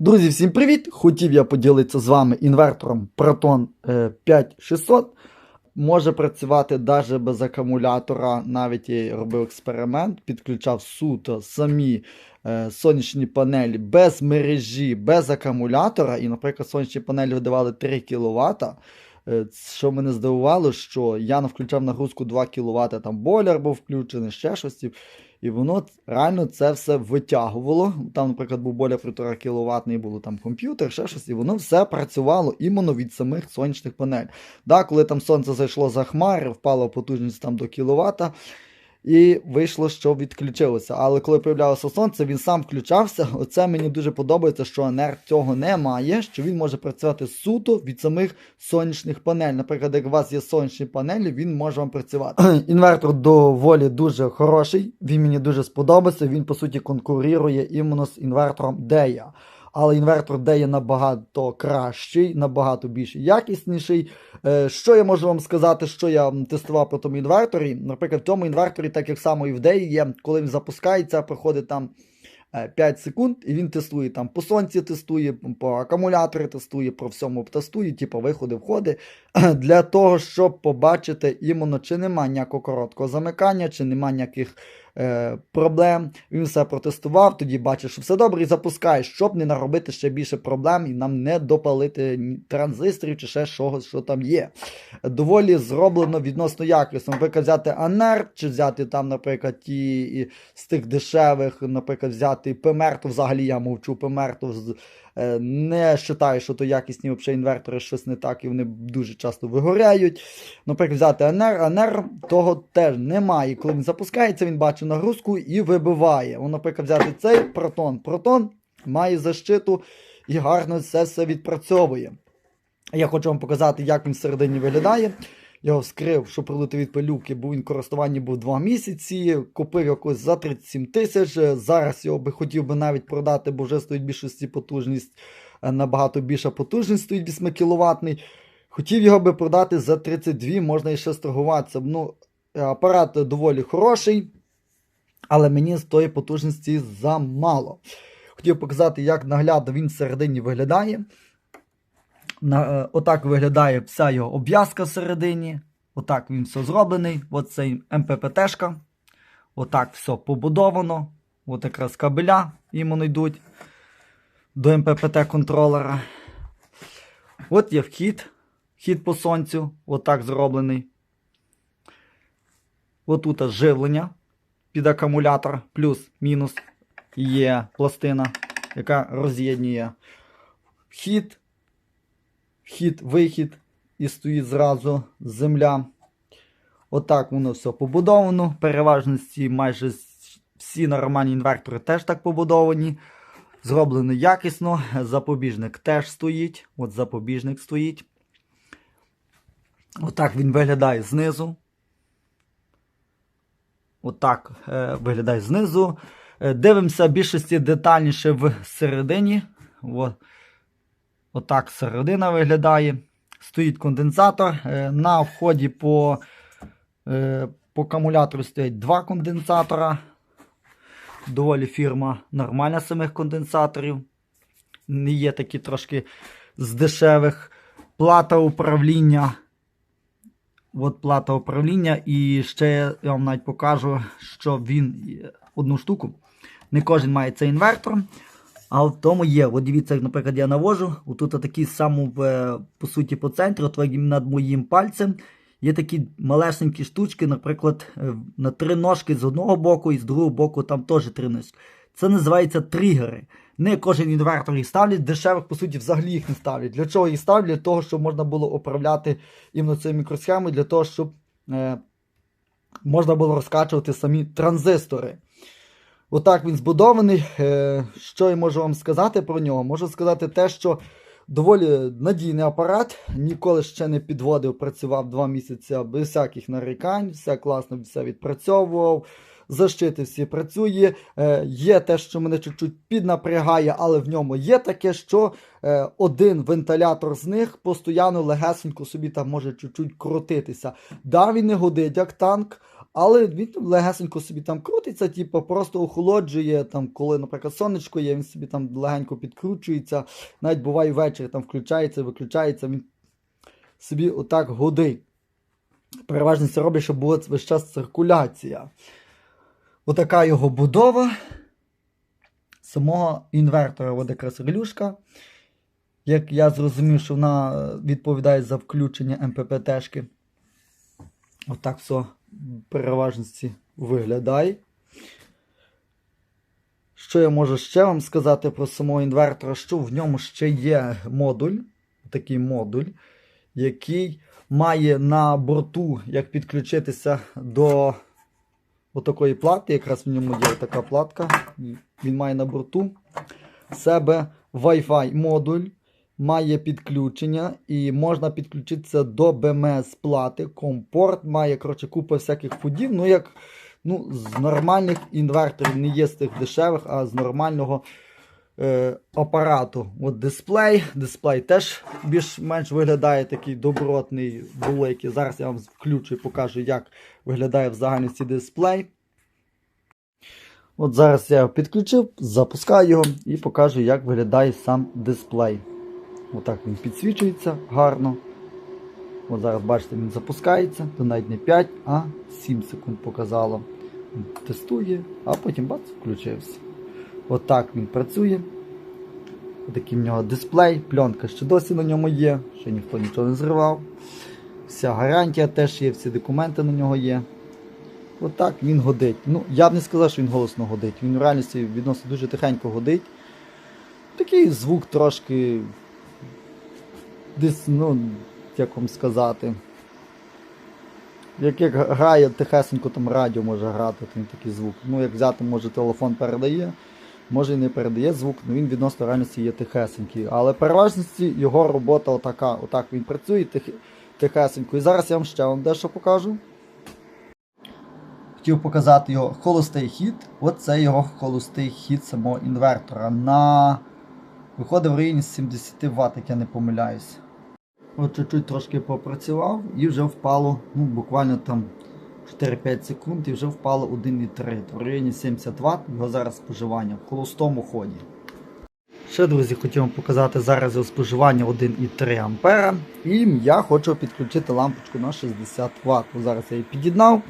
Друзі, всім привіт! Хотів я поділитися з вами інвертором Proton е, 5600. Може працювати навіть без акумулятора. Навіть я робив експеримент, підключав суто самі е, сонячні панелі без мережі, без акумулятора. І, наприклад, сонячні панелі видавали 3 кВт. Е, Що мене здивувало, що я не включав нагрузку 2 кВт, там бойлер був включений, ще щось. І воно реально це все витягувало. Там, наприклад, був боля 1,5 кВт, було там комп'ютер, ще щось, і воно все працювало іменно від самих сонячних панель. Да, коли там сонце зайшло за хмари, впала потужність там до кіловата, і вийшло, що відключилося. Але коли появлялося сонце, він сам включався. Оце мені дуже подобається, що НР цього немає, що він може працювати суто від самих сонячних панелей. Наприклад, як у вас є сонячні панелі, він може вам працювати. Інвертор доволі дуже хороший. Він мені дуже сподобався. Він по суті конкурує іменно з інвертором Дея. Але інвертор Дея набагато кращий, набагато більш якісніший. Е, Що я можу вам сказати, що я тестував по тому інверторі? Наприклад, в тому інверторі, так як само і в Деї є, коли він запускається, проходить там е, 5 секунд, і він тестує там по сонці, тестує, по акумуляторі тестує, по всьому тестує, типу виходи, входи, для того, щоб побачити іменно, чи нема ніякого короткого замикання, чи нема ніяких е, проблем. Він все протестував, тоді бачиш, що все добре, і запускаєш, щоб не наробити ще більше проблем і нам не допалити транзисторів чи ще чогось, що там є. Доволі зроблено відносно якісно. Наприклад, взяти Анер, чи взяти там, наприклад, ті з тих дешевих, наприклад, взяти ПМР, то взагалі я мовчу, ПМР, е, не вважаю, що то якісні інвертори щось не так, і вони дуже часто вигоряють. Наприклад, взяти АНР, АНР того теж немає. Коли він запускається, він бачить нагрузку і вибиває. О, наприклад, взяти цей протон. Протон має защиту і гарно це все відпрацьовує. Я хочу вам показати, як він всередині виглядає. Я його вскрив, що прилити від пилюки, бо він в користуванні був 2 місяці, купив якось за 37 тисяч. Зараз його би хотів би навіть продати, бо вже стоїть більшості потужність, е, набагато більша потужність стоїть 8 кВт. Хотів його би продати за 32, можна і ще сторгуватися. Ну, е, апарат доволі хороший, але мені з тої потужності замало. Хотів показати, як наглядно він всередині виглядає. На, е, отак виглядає вся його обв'язка всередині. Отак він все зроблений. Оцей МППТшка. Отак все побудовано. От якраз кабеля іменно йдуть до МППТ контролера. От є вхід. Вхід по сонцю. Отак зроблений. Отут живлення під акумулятор, плюс-мінус є пластина, яка роз'єднує вхід вхід, вихід і стоїть зразу земля. Отак воно все побудовано. Переважності майже всі нормальні інвертори теж так побудовані. Зроблено якісно. Запобіжник теж стоїть. От запобіжник стоїть. Отак він виглядає знизу. Отак е, виглядає знизу. Е, дивимося більшості детальніше в середині. От. Отак середина виглядає. Стоїть конденсатор. Е, На вході по, по акумулятору стоять два конденсатора. Доволі фірма нормальна самих конденсаторів. Не є такі трошки з дешевих. Плата управління. От плата управління. І ще я вам навіть покажу, що він е, одну штуку. Не кожен має цей інвертор. А в тому є, от дивіться, як, наприклад, я навожу, отут такий самий, е, по суті, по центрі, от над моїм пальцем, є такі малесенькі штучки, наприклад, е, на три ножки з одного боку і з другого боку там теж три ножки. Це називається тригери. Не кожен інвертор їх ставлять, дешевих, по суті, взагалі їх не ставлять. Для чого їх ставлять? Для того, щоб можна було управляти іменно цією мікросхемою, для того, щоб е, можна було розкачувати самі транзистори. Отак він збудований. Е, Що я можу вам сказати про нього? Можу сказати те, що доволі надійний апарат. Ніколи ще не підводив, працював два місяці без всяких нарікань, все класно, все відпрацьовував. Защити всі працює. Е, Є те, що мене чуть-чуть піднапрягає, але в ньому є таке, що е, один вентилятор з них постійно легесенько собі там може чуть-чуть крутитися. Да, він не годить як танк, Але він легесенько собі там крутиться, типу, просто охолоджує, там, коли, наприклад, сонечко є, він собі там легенько підкручується. Навіть буває ввечері там включається, виключається, він собі отак годить. Переважно це робить, щоб була весь час циркуляція. Отака його будова самого інвертора от якраз релюшка. Як я зрозумів, що вона відповідає за включення МППТшки. Отак все в переважності виглядає. Що я можу ще вам сказати про самого інвертора? Що в ньому ще є модуль, такий модуль, який має на борту, як підключитися до отакої плати. Якраз в ньому є така платка. Він має на борту себе Wi-Fi модуль, має підключення і можна підключитися до BMS плати. Компорт має коротше, купу всяких фудів. Ну, як ну, з нормальних інверторів, не є з тих дешевих, а з нормального е, апарату. От дисплей. Дисплей теж більш-менш виглядає такий добротний, великий. Зараз я вам включу і покажу, як виглядає в загальності дисплей. От зараз я його підключив, запускаю його і покажу, як виглядає сам дисплей. Отак він підсвічується гарно. От зараз бачите, він запускається, то навіть не 5, а 7 секунд показало. Тестує, а потім бац, включився. Отак він працює. Такий в нього дисплей, пленка ще досі на ньому є, ще ніхто нічого не зривав. Вся гарантія теж є, всі документи на нього є. Отак він годить. Ну, я б не сказав, що він голосно годить. Він в реальності відносно дуже тихенько годить. Такий звук трошки. Десь, ну, як вам сказати. Як, як грає тихесенько там радіо може грати, він такий звук. Ну, як взяти, може телефон передає, може і не передає звук, але він відносно реальності є тихесенький. Але переважності його робота отака. Отак він працює тих, тихесенько. І зараз я вам ще вам дещо покажу. Хотів показати його холостий хід. Оце його холостий хід самого інвертора. На виходить в районі 70 Вт, як я не помиляюсь. От чуть-чуть трошки попрацював і вже впало, ну буквально там 4-5 секунд і вже впало 1,3. В районі 70 Вт його зараз споживання в холостому ході. Ще, друзі, хотів вам показати зараз його споживання 1,3 А. І я хочу підключити лампочку на 60 Вт. Зараз я її під'єднав.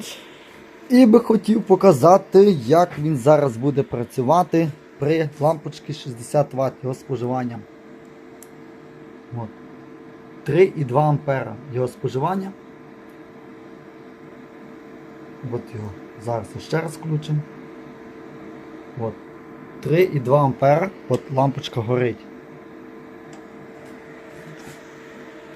І би хотів показати, як він зараз буде працювати при лампочці 60 Вт його споживання. От. 3,2 ампера його споживання. От його. Зараз ще раз включимо. От. 3,2 ампера. От лампочка горить.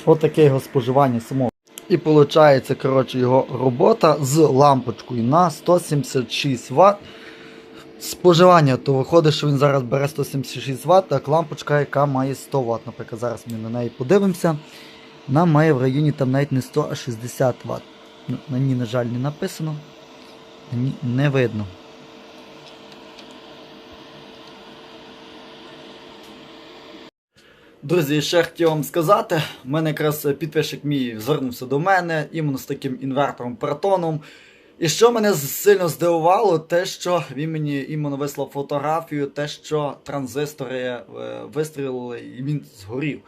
От таке його споживання самого. І виходить, коротше, його робота з лампочкою на 176 Вт. Споживання, то виходить, що він зараз бере 176 Вт, так лампочка, яка має 100 Вт. Наприклад, зараз ми на неї подивимося. Вона має в районі там навіть не 100, а 60 Вт. Ну, На ній, на жаль, не написано. На ній не видно. Друзі, ще хотів вам сказати, в мене якраз підписчик мій звернувся до мене іменно з таким інвертором протоном. І що мене сильно здивувало, те, що він мені іменно вислав фотографію, те, що транзистори е, вистрілили і він згорів.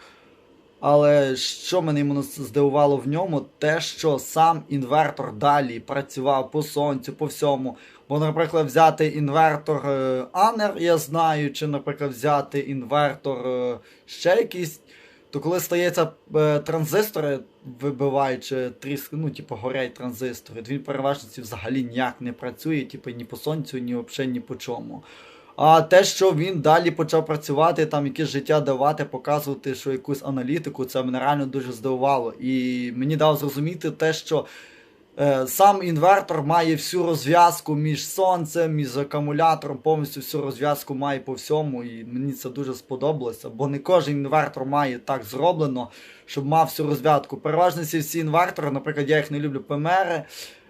Але що мене іменно здивувало в ньому, те, що сам інвертор далі працював по сонцю, по всьому. Бо, наприклад, взяти інвертор е, Анер, я знаю, чи, наприклад, взяти інвертор е, ще якийсь, то коли стається е, транзистори, вибиваючи тріск, ну, типу, горять транзистори, то він переважно взагалі ніяк не працює, типу, ні по сонцю, ні взагалі ні по чому. А те, що він далі почав працювати, там якесь життя давати, показувати, що якусь аналітику, це мене реально дуже здивувало. І мені дав зрозуміти те, що е, сам інвертор має всю розв'язку між сонцем, між акумулятором, повністю всю розв'язку має по всьому. І мені це дуже сподобалося, бо не кожен інвертор має так зроблено, щоб мав всю розв'язку. Переважно всі інвертори, наприклад, я їх не люблю ПМРи.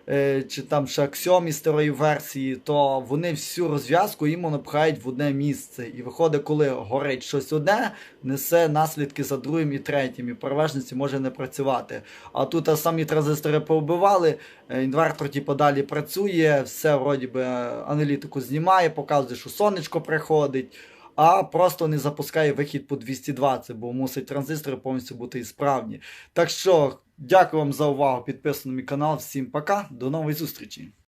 Е, чи там Xiaomi старої версії, то вони всю розв'язку іменно пхають в одне місце. І виходить, коли горить щось одне, несе наслідки за другим і третім, і переважності може не працювати. А тут самі транзистори повбивали, е, інвертор типу, далі працює, все вроді би аналітику знімає, показує, що сонечко приходить. А просто не запускає вихід по 220, бо мусить транзистори повністю бути ісправні. Так що, дякую вам за увагу. Підписуйтесь на мій канал. Всім пока, до нової зустрічі!